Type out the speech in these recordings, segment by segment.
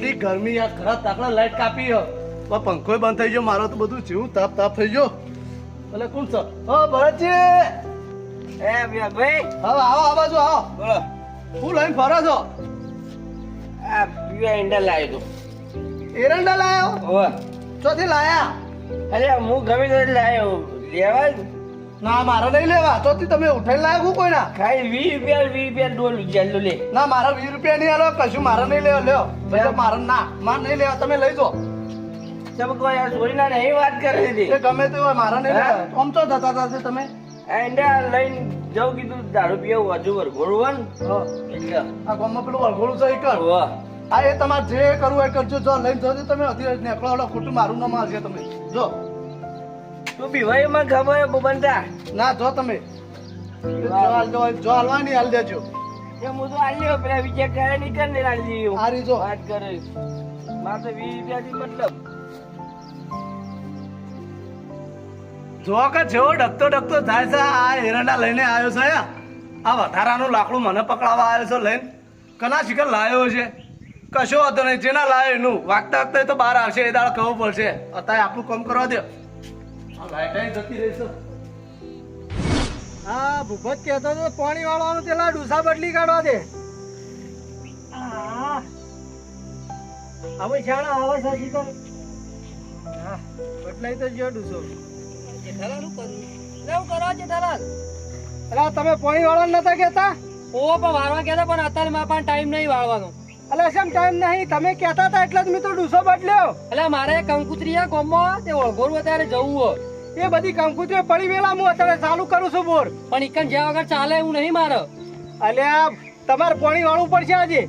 એટલી ગરમી આ ખરા તાકડા લાઈટ કાપી હો. પંખો બંધ થઈ ગયો મારો તો બધું જેવું તાપ તાપ થઈ ગયો. એટલે કોણ છે ઓ ભરતજી! એ ભાઈ હવે આવો આ બાજુ આવો. બોલો. શું લઈને ફરો છો? આ પીવા ઈંડા લાવ્યો એરંડા લાવ્યો તો ઓવે ચોથી લાયા? અરે હું ગમે તે લાવ્યો લેવા. ના મારે નહીં લેવા. તો તમે ઉઠાઈ લાગુ કોઈ ના ખાઈ વીસ રૂપિયા વીસ રૂપિયા ડોલ જેટલું લે ના મારા વીસ રૂપિયા નહીં આલો કશું મારે નહીં લેવા લ્યો. મારે ના મારે નહીં લેવા તમે લઈ દો તમે કોઈ યાર છોડીના નહીં વાત કરી એ ગમે તે હોય મારે નહીં? લેવા. આમ તો થતા તમે. આ લઈને જવું કીધું દારૂ પીવું હજુ વરઘોડું ને. એટલે. આ ગામમાં પેલું વળગોળું છે એ કર હા. એ તમારે જે કરવું એ કરજો. જો લઈને જજો તમે અધી નીકળો ખોટું મારું ન મારશે તમે. જો. તું બીવાયમાં ખબર બનતા ના જો તમે. જો હાલ જો જો હાલવાની હાલ દેજો. એ હું તો આલ્યો પેલા વિજય કરે નહીં કર ને આલી આ રહી જો. વાત કરે. મારે તો વીસ રૂપિયાથી મતલબ. જો કે જેવો ડકતો ડકતો થાય છે આ એરંડા લઈને આવ્યો છે આ વધારાનું લાકડું મને પકડાવવા આવ્યો છે લઈને. કના શિખર લાવ્યો છે કશો હતો નહીં જેના લાવ્યો એનું. વાગતા વાગતા તો બહાર આવશે એ દાળ કહવું પડશે. અત્યારે આપણું કામ કરવા દે હા ભૂપત કહેતો તો પાણી વાળવાનું પેલા ડૂસા બદલી કાઢવા દે. હવે શાળા આવે છે તો. હા બદલાઈ તો ગયો ડૂસો. લેવું કરો. જેઠાલાલ. અલા તમે પાણી વાળવાનું નતા કહેતા? ઓ પણ વાળવા કહેતા પણ અત્યારે મારા પણ ટાઈમ નહીં વાળવાનો. અલા શેમ ટાઈમ નહીં? તમે કહેતા હતા એટલે જ મેં તો ડૂસો બદલ્યો. એટલે મારે કંકુત્રીયા ગામમાં તે ઓળઘોર અત્યારે જવું હોય. એ બધી કંકુત્રીઓ પડી વેલા હું અત્યારે ચાલુ કરું છું બોર. પણ ઇકન જ્યાં વગર ચાલે એવું નહીં મારે. અલ્યા તમારે પાણી વાળું પડશે આજે.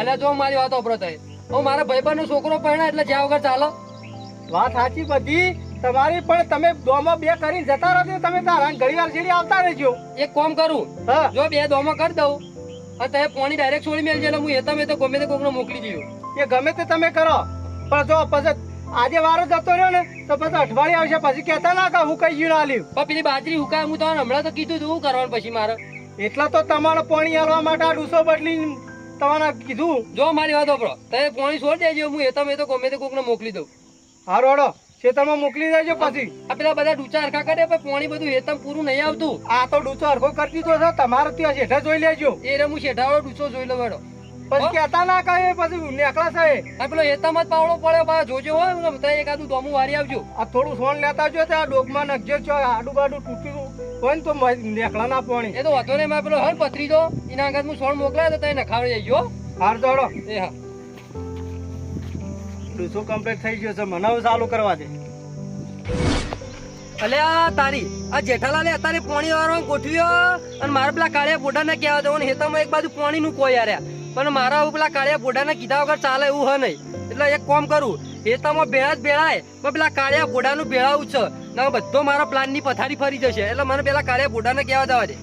એટલે જો મારી વાત ઓપરો થાય. હું મારા ભાઈબંધનો છોકરો પહેણા એટલે જ્યાં વગર ચાલો. વાત સાચી બધી. તમારી પણ તમે દોમો બે કરીને જતા રહો તમે તારા ઘડી વાર આવતા રહેજો. એક કોમ કરું. જો બે દોમો કરી દઉં. તમે પાણી ડાયરેક્ટ છોડી મેલજે એટલે હું એ તમે તો ગમે તે કોકને મોકલી દઉં એ ગમે તે તમે કરો. પણ જો પછી આજે વારો જતો રહ્યો ને તો પછી અઠવાડિયે આવશે પછી કહેતા ના કે હું કઈ જીણ ના લ્યું પણ પેલી બાજરી હુકાય હું તમને હમણાં તો કીધું તું શું કરવાનું પછી મારે. એટલા તો તમારે પાણી આલવા માટે આ ડૂસો બદલી તમારે કીધું. જો મારી વાત સાંભળો તમે પાણી છોડી દેજો હું એ તમે તો ગમે તે કોકને મોકલી દઉં. હારો હડો ખેતરમાં મોકલી દેજો પછી. આ પેલા બધા ડૂચા હરખા કરે પણ પાણી બધું હેતમ પૂરું નહીં આવતું. આ તો ડૂચો હરખો કરી દીધો છે તમારે ત્યાં શેઠા જોઈ લેજો. એ રે હું શેઠાવાળો ડૂચો જોઈ લો વેડો પછી કહેતા ના કહે પછી નેકળા છે. આ પેલો હેતમ જ પાવડો પડ્યો બા જોજો હોય ને તો એકાદું દોમું વારી આવજો. આ થોડું સોન લેતા જો આ ડોકમાં નખજો છો આડું બાડું તૂટ્યું હોય ને તો નેકળા ના પાણી. એ તો વધો નહીં મેં પેલો હર પથરી દો એના આગળ હું સોન મોકલાય તો તમે નખાવી જજો હાર દોડો એ હા. ડૂસો કમ્પ્લીટ થઈ ગયો છે? મને હવે ચાલુ કરવા દે. અલે આ તારી આ જેઠાલાલે અત્યારે પોણી વાળો ગોઠવ્યો અને મારા પેલા કાળિયા બોડાને કહેવા દો હેતામાં એક બાજુ પોણી નું કોઈ યાર પણ મારા પેલા કાળિયા બોડાને કીધા વગર ચાલે એવું હે નહીં. એટલે એક કોમ કરું હેતામાં ભેળા જ ભેળાય પણ પેલા કાળિયા બોડાનું ભેળાવું છે. ને બધો મારો પ્લાનની પથારી ફરી જશે. એટલે મને પેલા કાળિયા બોડાને કહેવા દેવા દે.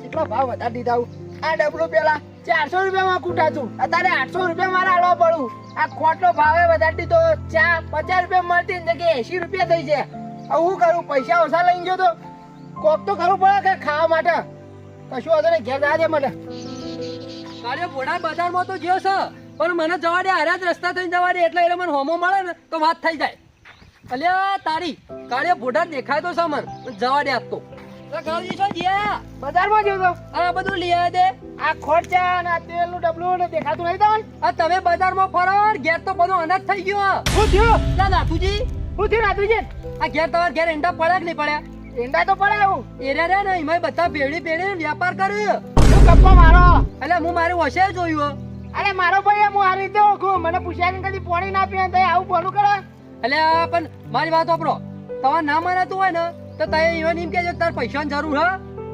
કેટલો ભાવ વધારી દીધા આ ડબલું પેલા. ચારસો રૂપિયામાં કૂટાતું અત્યારે આઠસો રૂપિયા મારે આલવા પડું. આ ખોટલો ભાવે વધારી તો ચા પચાસ રૂપિયા મળતી ને જગ્યાએ એસી રૂપિયા થઈ છે. હવે હું કરું? પૈસા ઓછા લઈને ગયો તો? કોક તો કરવું પડે કે ખાવા માટે. કશું વાંધો નહીં, ઘેર જવા દે મને. કાળિયો ભોડા બજારમાં તો ગયો છે. પણ મને જવા દે, હારા જ રસ્તા થઈને જવા દે. એટલે એટલે મને હોમો મળે ને તો વાત થઈ જાય. અલ્યા, તારી. કાળે ભોડા દેખાય તો છે જવા દે આજ કાળજી બજારમાં જયો તો? આ બધું લઈ આ ખોટ અને આ તેલનું ડબલું ને દેખાતું નહીં તમને આ તમે બજારમાં ફરો ઘેર તો બધો અનાજ થઈ ગયો. શું થયું? લા નાથુજી શું થયું રાતુજી આ ઘેર તમારા ઘેર એંડા પડ્યા કે નહીં પડ્યા? ઈંડા તો પડે એવું એરે રે ને એમાં બધા ભેળી ભેળી વ્યાપાર કર્યો શું મારો? એટલે હું મારું હોશે જોયું. અરે મારો ભાઈ હું આ રીતે ઓળખું. મને પૂછ્યા ને કદી પોણી ના પીએ આવું બોલું કરે એટલે પણ મારી વાત વાપરો તમારે ના માનતું હોય ને તો તમે ઈવન એમ કહેજો તાર પૈસાની જરૂર હ.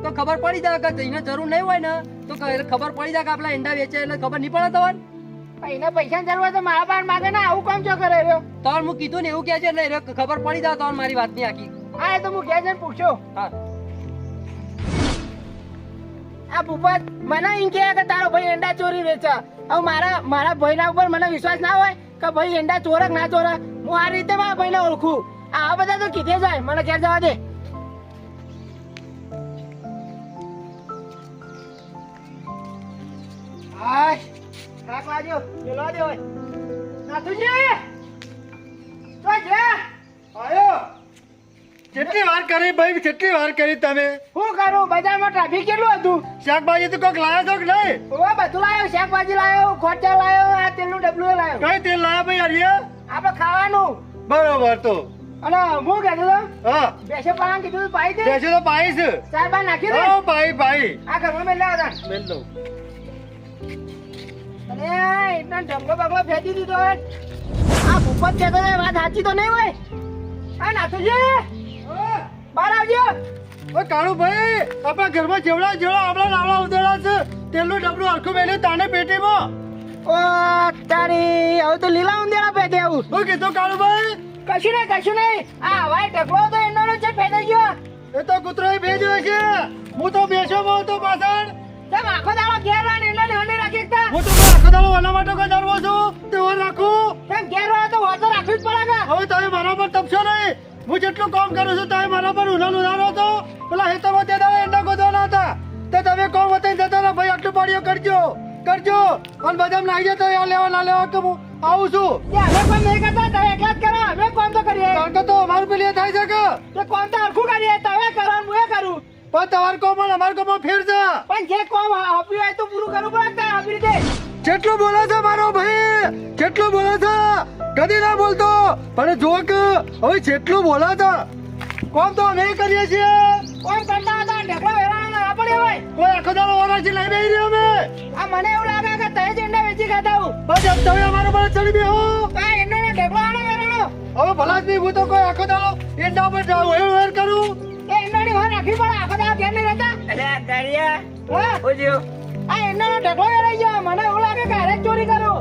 તો ખબર પડી જાય કે તઈને જરૂર નહીં હોય ને તો ખબર પડી જાય કે આપણા એંડા વેચે એટલે ખબર નહીં પડે તવન એને પૈસા જરૂર હોય તો મારા બાર માગે ને આવું કામ છો કરે રહ્યો? તમારે હું કીધું ને એવું કે છે એટલે ખબર પડી જાય તમારે મારી વાતની આખી. હા એ તો હું ઘેર જઈને પૂછ્યો હા. આ ભૂપત મને એમ કહે કે તારો ભાઈ એંડા ચોરી વેચે. હવે મારા મારા ભાઈના ઉપર મને વિશ્વાસ ના હોય કે ભાઈ એંડા ચોરક ના ચોરક. હું આ રીતે મારા ભાઈને ઓળખું. આ બધા તો કીધે જાય મને ઘેર જવા દે. હાય. થાક લાગ્યો પેલો દે હોય. નાથુજી તો જે આયો. કેટલી વાર કરી ભાઈ કેટલી વાર કરી તમે. શું કરું? બજારમાં ટ્રાફિક કેટલું હતું? શાકભાજી તો કોક લાયા કે નહીં? ઓવા બધું લાયો. શાકભાજી લાયો ખોટા લાયો આ તેલનું ડબલું લાયો. કઈ તેલ લાયા ભાઈ આપણે ખાવાનું. બરોબર તો. અને હું કહેતો તો હા. બેસે પાન કીધું પાઈ દે. બેસે તો પાઈ છે ચાર બાર નાખી દે. ઓ પાઈ પાઈ. આ ઘરમાં મેં લાવ્યા હતા. મેલ દઉં. અને એટલા ઢગલો બગલો ફેંકી દીધો હોય આ ભૂપત કહેતો હતો, વાત સાચી તો નહીં હોય? આ નાથુજી! બહાર આવજો. ઓ કાળુ ભાઈ આપણા ઘરમાં જેવડા જેવડા આપણા નાવડા ઉદેડા છે. તેલનું ડબલું હરખું મેલ્યું તાને પેટીમાં. ઓ તારી હવે તો લીલા ઉંદેડા પેટે આવું. શું કીધું કાળુ ભાઈ? કશું નહીં કશું નહીં. આ હવાઈ ઢગલો તો એનો છે ફેંકાઈ ગયો. એ તો કૂતરો ભેજ્યો છે હું તો બેસો બહુ તો પાછળ. તેમ આખો દાડો ઘેર રહે ને એનો ને રાખી હું તો દાડો એના માટે ડરવો છું? તે હું રાખું. તેમ ઘેર રહે તો વાતો રાખવી જ પડે હવે તમે મારા પર તપશો નહીં. હું જેટલું કામ કરું છું તમે મારા પર ઉનાળ ઉધારો હતો પેલા હેતરમાં તે દાડે એંડા ગોદવાના હતા. તે તમે કોમ વતન જતા ના ભાઈ આટલું પાડ્યો કરજો. કરજો. અને બધા નાઈ જતો આ લેવા ના લેવા કે હું આવું છું. અમે કોણ નહીં કરતા તમે એકલા જ કરો. અમે કોણ તો કરીએ. કારણ કે તો અમારું પેલી થાય છે કે? તે કોણ તો હરખું કરીએ. તમે કરો હું એ કરું. પણ તમારે કોમ અમારે કોમ ફેર છે. પણ જે કોમ આપ્યું હોય તો પૂરું કરવું પડે આપી રીતે. જેટલું બોલો છો મારો ભાઈ જેટલું બોલો છો કદી ના બોલતો. પણ જો કે હવે જેટલું બોલો છો કોમ તો અમે કરીએ છીએ. કોણ કરતા હતા ઢગલો વેરાણ આપણે પડે હોય કોઈ આખો દાડો ઓરાજી લઈ બેહી રહ્યો અમે. આ મને એવું લાગે કે તય જંડા વેચી ખાતા હું. બસ એમ તમે અમારો પર ચડી બેહો. આ એનો ને ઢગલો આનો વેરાણો હવે ભલા જ નહીં હું તો કોઈ આખો દાડો એંડા પર જાઉં હેર હેર કરું. એ એંડાની વાર રાખી રાખવી પડે આખો દાડો ઘેર નહીં રહેતા. અરે આ ગાડિયા હા ઓજો આ એના નો ઢગલો વેરાઈ ગયો. મને એવું લાગે કે હારે ચોરી કરો.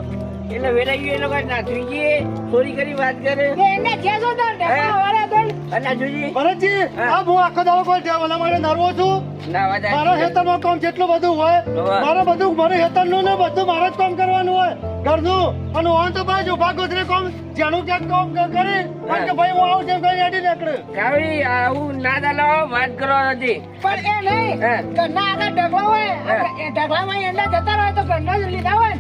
એટલે વેરાઈ ગયું એ લોકો નાથવી ગયે ચોરી કરી વાત કરે. એ એને છે જો તાર ઢગલો વાળા તો અને ભરતજી આ હું આખો દાડો કોઈ ઓલા મારે નરવો છું? મારા ખેતરમાં કામ જેટલું બધું હોય. મારે બધું મારે ખેતરનું ને બધું મારે જ કામ કરવાનું હોય. ઘરનું અને ઓન તો બાજુ ઊભા કામ. જેનું ક્યાંક કામ કરે કરી કારણ કે ભાઈ હું આવું છે કઈ અડી નીકળે કાવી આવું ના દાલો વાત કરવા નથી પણ એ નહીં. ઘરના આગળ ઢગલો હોય. એ ઢગલામાં એના જતા રહે તો ઘરના જ લીધા હોય.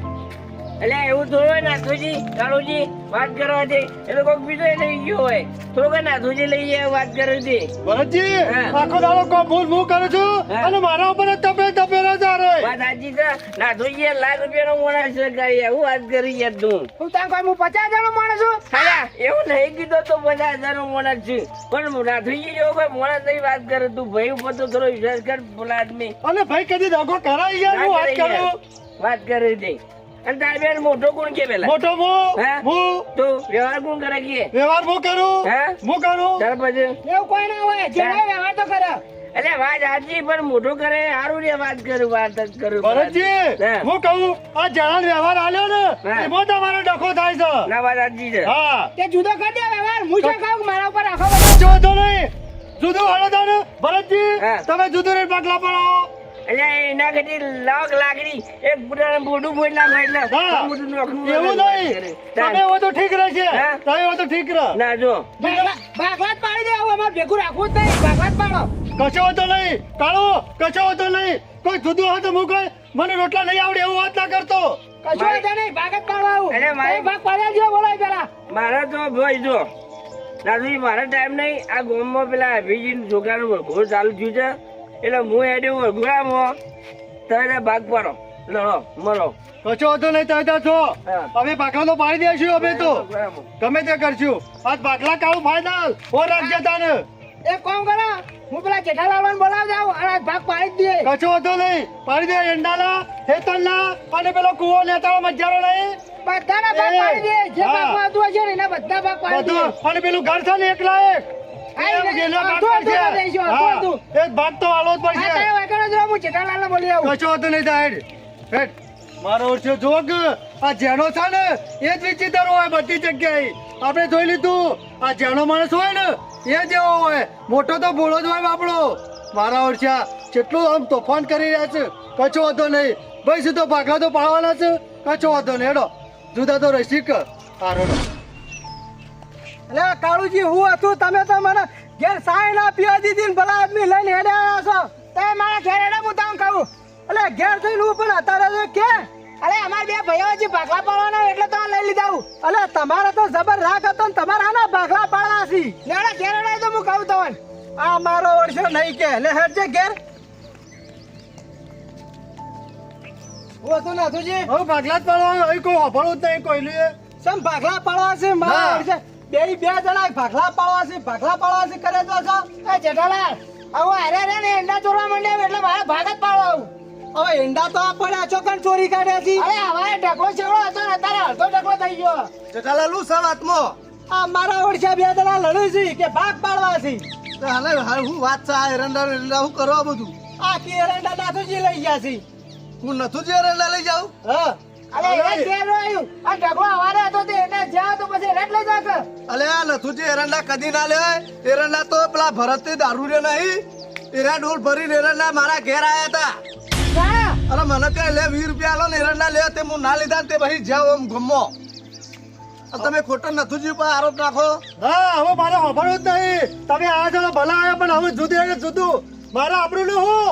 એટલે એવું થોડું હોય નાથુજી કાળુજી વાત કરવા દે એટલે કોઈક બીજો લઈ ગયો હોય. થોડું કઈ નાથુજી લઈ જાય વાત કરે છે ભરતજી આખો દાડો કામ ભૂલ હું કરું છું અને મારા ઉપર તપે તપે જ વાત સાચી છે. નાથુજી લાખ રૂપિયાનો મોણા છે ગાડી એવું વાત કરી યાર તું. હું ત્યાં કોઈ હું પચાસ હજારનો માણસ છું? ખાલા એવું નહીં કીધો તો પચાસ હજાર નો મોણસ છે. પણ નાથુજી જેવો કોઈ મોણસ નહીં વાત કરે. તું ભાઈ ઉપર તો થોડો વિશ્વાસ કર બોલા આદમી. અને ભાઈ કદી દગો કરાય યાર હું વાત કરું. વાત કરે છે અને તારે બેન મોટો કોણ કે પેલા? મોટો હું હે? હું તો વ્યવહાર કોણ કરે કે? વ્યવહાર હું કરું? હે? હું કરું? ત્યાર પછી. એવું કોઈ ના હોય જેને વ્યવહાર તો કરે. એટલે વાત સાચી પણ મોટો કરે સારું રે વાત કરું વાત જ કરું ભરતજી હું? કહું આ જણાન વ્યવહાર આલ્યો ને. એમાં તમારો ડખો થાય છે. ના વાત સાચી છે. હા. તે જુદો કરી દે વ્યવહાર હું શું કહું મારા ઉપર આખો બધો. જો તો નહીં. જુદો હાલો તો ભરતજી તમે જુદો રેટ બાટલા પડાવો એટલે એના કરતી લાખ લાગડી એક બુટાને મોઢું બોલ નાખો એટલે હા મોઢું એવું નહીં. તમે એવો તો ઠીક રહેશે. હે? તમે એવો તો ઠીક રહો. ના જો. ભાગલા પાડી દે આવું અમારે ભેગું રાખવું જ નહીં. ભાગલા જ પાડો. કશો હતો નહીં. કાળો કશો હતો નહીં. કોઈ જુદું હોય તો હું મને રોટલા નહીં આવડે એવું વાત ના કરતો. કશું નહીં ભાગત જ પાડવા આવું અરે મારે- ભાગ પાડ્યા જેવો બોલાય પેલા. મારા તો ભાઈ જો. દાદુજી મારા ટાઈમ નહીં. આ ગામમાં પેલા અભિજીત છોકરાનું ઘોર ચાલુ થયું છે. એટલે હું એડ્યો વળઘોળામાં તમે ભાગ પાડો. લડો મરો કશો હતો નહીં તમે ત્યાં છો. અમે તો પાડી દઈશું અમે તો. તમે ગમે તે કરશું. આજ બાટલા કાળું ફાયદા હો રાખજે તાને. એક કામ કરો. હું પેલા જેઠાલાલ બોલાવ જાઉં અને આ ભાગ પાડી દે. કશો હતો નહીં. પાડી દે એંડાલા હેતલના અને પેલો કુવો નેતાઓ મજારો નહીં. બધાના ભાગ પાડી દે. જે ભાગ ભાગમાં હતું હશે ને એના બધા ભાગ પાડી દે. અને પેલું ઘર છે ને એકલા એક. ભાગ તો આલો જ પડશે તારે વાંકણો જો હું જેઠાલાલને બોલી આવું. કશો હતો નહીં સાહેબ હેઠ મારો ઓછો જોગ આ જેનો છે ને એ જ વિચિત્ર હોય બધી જગ્યાએ. આપણે જોઈ લીધું આ જેનો માણસ હોય ને એ જેવો હોય. મોટો તો ભોળો જ હોય બાપડો. મારા ઓરછા કેટલું આમ તોફાન કરી રહ્યા છે કચો વાંધો નહીં. ભાઈ શું તો ભાગલા તો પાડવાના છે કચો વાંધો નહીં. હેડો જુદા તો રસી કર. રેડો. એટલે કાળુજી હું હતું તમે તો મને ઘેર સાઈન ના દીધી ને ભલા આદમી લઈને હેડે આવ્યા છો. તમે મારા ઘેર હેડે હું તમને કહું એટલે ઘેર થઈને હું પણ અત્યારે તો કે? અરે અમાર બે ભાઈઓ હજી ભાગલા પાડવાના એટલે તો લઈ લીધા હું. અલે તમારે તો જબર રાખ હતો ને તમારે આના ભાગલા પાડવા છી. લેવડા ઘેર હેડે તો હું કહું તમને આ મારો વર્ષો નહીં કે. એટલે હેડજે ઘેર. હું હતું નાથુજી હું ભાગલા જ પાડવા અહીં કોઈ હોભળું જ નહીં કોઈ એ. સમ ભાગલા પાડવા છે? મારા વર્ષે બે બે જણા ભાગલા પાડવા છે ભાગલા પાડવા છે કરે તો છો. એ જેઠાલાલ હવે અરે રે ને એંડા ચોરવા માંડ્યા એટલે મારે ભાગ જ પાડવા આવું. હવે ઈંડા તો આ પડ્યા છો કણ ચોરી કાઢ્યા છે. અરે હવે ઢગલો છેવડો હતો ને તારે અડધો ઢગલો થઈ ગયો. જટાલાલુ સર આત્મો આ મારા ઓળખ્યા બે જણા લડે છે કે ભાગ પાડવા છે. હાલે હાલ હું વાત છે આ એરંડા એરંડા હું કરવા બધું? આ કે એરંડા નાથુજી લઈ ગયા છે. હું નથુજી એરંડા લઈ જાઉં? હા. અરે એને આ ઢગલો હવારે હતો તે એને જ્યાં તો પછી રેટ લઈ જા અલે આ નથુજી એરંડા કદી ના લે. એરંડા તો પેલા ભરત દારૂ રે નહીં. એરા ડોલ ભરીને એરંડા મારા ઘેર આયા હતા. અરે મને કઈ લે વીસ રૂપિયા આલો ને એરંડા લે તે હું ના લીધા તે પછી જાવ આમ ગમો. આ તમે ખોટો નથુજી પર આરોપ નાખો. હા હવે મારે વાપરવું જ નહીં. તમે આ છો ભલા આવ્યા પણ હવે જુદું જુદું. મારે આપણું ને હું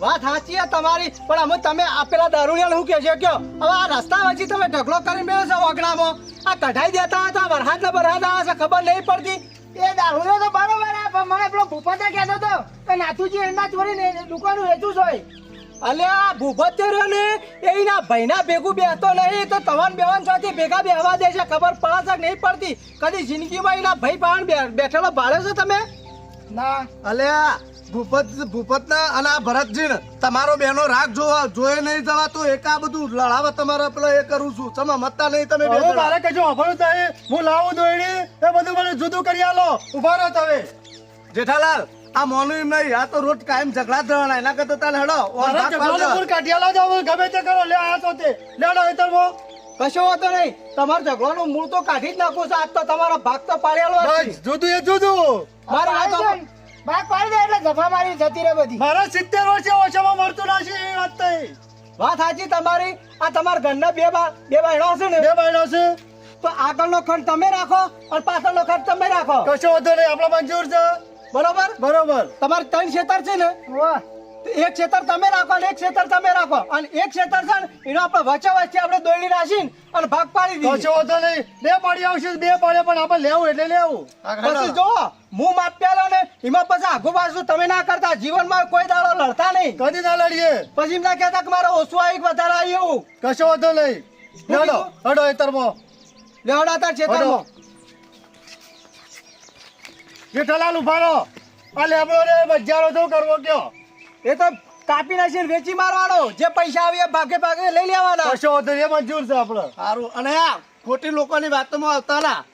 વાત સાચી છે તમારી પણ અમે તમે આપેલા દારૂડિયા શું કે છે? કયો હવે આ રસ્તા વચ્ચે તમે ઢગલો કરીને બેસો છો વગડામાં આ કઢાઈ દેતા હતા વરસાદ ને વરસાદ આવે છે ખબર નહીં પડતી. એ દારૂડિયો તો બરોબર આ પણ મને પેલો ભૂપતે કહેતો હતો કે નાથુજી એના ચોરીને દુકાનું વેચું છે. અલે આ ભૂપત રહ્યો ને એના ભાઈના ભેગું બેસતો નહીં તો તવાન બેવાન સાથે ભેગા બેહવા દે છે ખબર પડે છે નહીં પડતી. કદી જિંદગીમાં એના ભાઈ પાણ બેઠેલો ભાડે છો તમે? ના. અલે આ ભૂપત ભૂપત અને આ ભરતજી તમારો બેનો રાગ જોવા જોયે નહીં જવા તો એક આ બધું લડાવા તમારે પેલો એ કરું છું. તમે મતતા નહીં તમે બે તારે. મારે કશું વાપરવું હું લાવું દોયડી એ બધું મને જુદું કરી આલો. ઊભા રહો તમે. જેઠાલાલ આ મોનું એમ નહીં આ તો રોજ કાયમ ઝઘડા થવાના એના કરતા તાલ હેડો કાઢી આલો ગમે તે કરો લે આ તો તે. લેડો એ તો કશો વાંધો નહીં. તમારો ઝઘડાનું મૂળ તો કાઢી જ નાખો છો. આજ તો તમારો ભાગ તો પાડેલો જુદું એ જુદું. મારી. ભાગ પાડી દે એટલે જફા મારી જતી રહે બધી. મારા સિત્તેર વર્ષે ઓછામાં મળતું છે એ વાત થઈ. વાત સાચી તમારી. આ તમારા ઘરના બે બા બે બહેનો છે ને? બે મહિનો છે તો આગળનો ખંડ તમે રાખો અને પાછળનો ખંડ તમે રાખો. કશો વધુ નહીં આપણા મંજૂર છે. બરોબર? બરોબર. તમારે ત્રણ ખેતર છે ને? વાહ. એક ક્ષેત્ર તમે રાખો અને એક ક્ષેત્ર તમે રાખો. અને એક ક્ષેત્ર છે ને એનો આપણે વચ્ચે વચ્ચે આપણે દોડી નાખીને અને ભાગ પાડી કશો વચ્ચે વાંધો નહીં બે પાડી આવશે બે પાડે પણ આપણે લેવું એટલે લેવું. પછી જો હું પેલો ને એમાં પછી આઘું પાછું તમે ના કરતા જીવનમાં કોઈ દાડો લડતા નહીં. કદી ના લડીએ. પછી એમના કહેતા કે મારે ઓછું આવી વધારે આવી એવું કશો વધો નહીં. લેડો હડો એ તરફો લેવડાતા ખેતરમાં જેઠાલાલ ઉભારો આ લેબડો રે બજારો શું કરવો કયો? એ તો કાપી નાખીને વેચી મારવાનો. જે પૈસા આવે એ ભાગે ભાગે લઈ લેવાના. કશો વાંધો એ મંજૂર છે આપણે. સારું. અને આ ખોટી લોકોની વાતોમાં આવતા ના.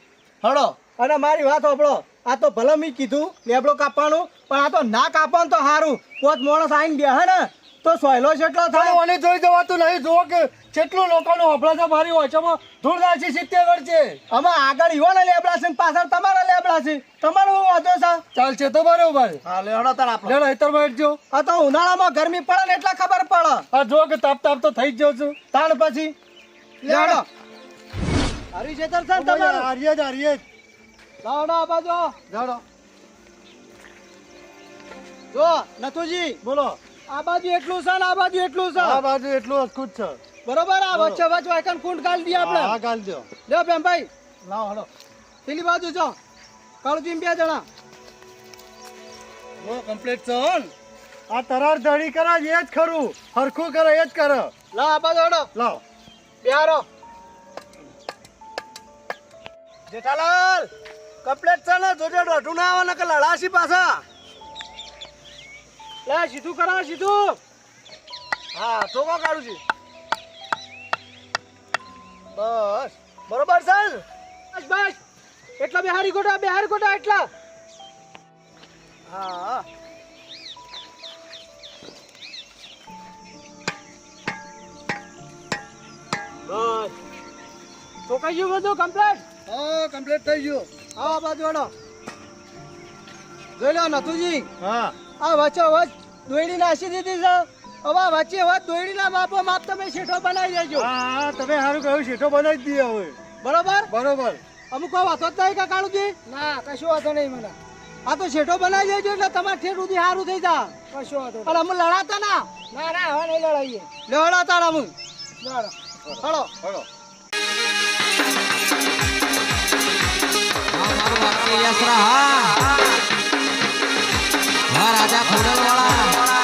હળો. અને મારી વાત સાંભળો. આ તો ભલે મેં કીધું લેબડો કાપવાનું પણ આ તો ના કાપવાનું તો સારું. પોત માણસ આવીને બેહે ને. તો સોયલો જેટલો થાય? મને જોઈ જવાતું નહીં. જુઓ કે કેટલું લોકોનું હફળા છે મારી ઓછામાં ધૂળ છે સિત્તેર વર્ષે અમે આગળ ઈવાના લેબડા છે પાછળ તમારા લેબડા છે. તમારો હું વાંધો છે? ચાલશે તો બરોબર. હા લેવડો તાર આપણે. લેડો હેતર બેઠજો આ તો ઉનાળામાં ગરમી પડે ને એટલે ખબર પડે. આ જો કે તાપ તાપ તો થઈ જ જાઉં છું તાણ પછી? લેવડો. હરી જેતર છે ને હરીએ હારીએ જ હરીએ જ. લાવડો આ બાજુ જાડો જો નથુજી બોલો. આ બાજુ એટલું છે ને આ બાજુ એટલું છે. આ બાજુ એટલું અસ્કૂત છે. બરોબર? આ વચ્ચે વચ્ચે એકન કુંડ કાઢી દઈએ હા આપણે ગાલ દો. લ્યો બેન ભાઈ. લાવ હડો પેલી બાજુ છો કાળુજી બે જણા. ઓ કમ્પ્લીટ છે હો. આ તરાર ધડી કરે એ જ ખરું. હરખું કરે એ જ કરે. લા આ બાજુ હડો. લાવ. બિહારો. જેઠાલાલ કમ્પ્લેટ છે ને? જોજે દોઢું ના આવે ને કે લડાશી પાછા. લે સીધું કરો સીધું. હા ચોકો કાઢું છું. બસ. બરોબર છે બસ બસ. એટલા બિહારી ગોટા બિહારી ગોટા એટલા. હા. બસ. તો કઈ ગયું બધું કમ્પ્લીટ હા કમ્પ્લીટ થઈ ગયું. આવો બાજુ વાળો જોઈ લો નથુજી. હા. આ વચ્ચે વચ. દોયડી નાસી દીધી છે. હવે વચ્ચે વચ દોયડીના માપો માપ તમે શેઠો બનાવી દેજો. હા હા તમે સારું કહ્યું શેઠો બનાવી દીધો દઈએ હવે. બરોબર? બરોબર. અમુક કોઈ વાતો જ નહીં કા કાળુજી? ના કશું વાતો નહીં મને. આ તો શેઠો બનાવી દેજો એટલે તમારે ઠેર સુધી સારું થઈ જા કશું વાતો નહીં. પણ અમે લડાતા ના. ના ના હવે નહીં લડાઈએ. લડાતા ના અમે. હળો. હળો. યસરા હા 好，大家鼓掌了。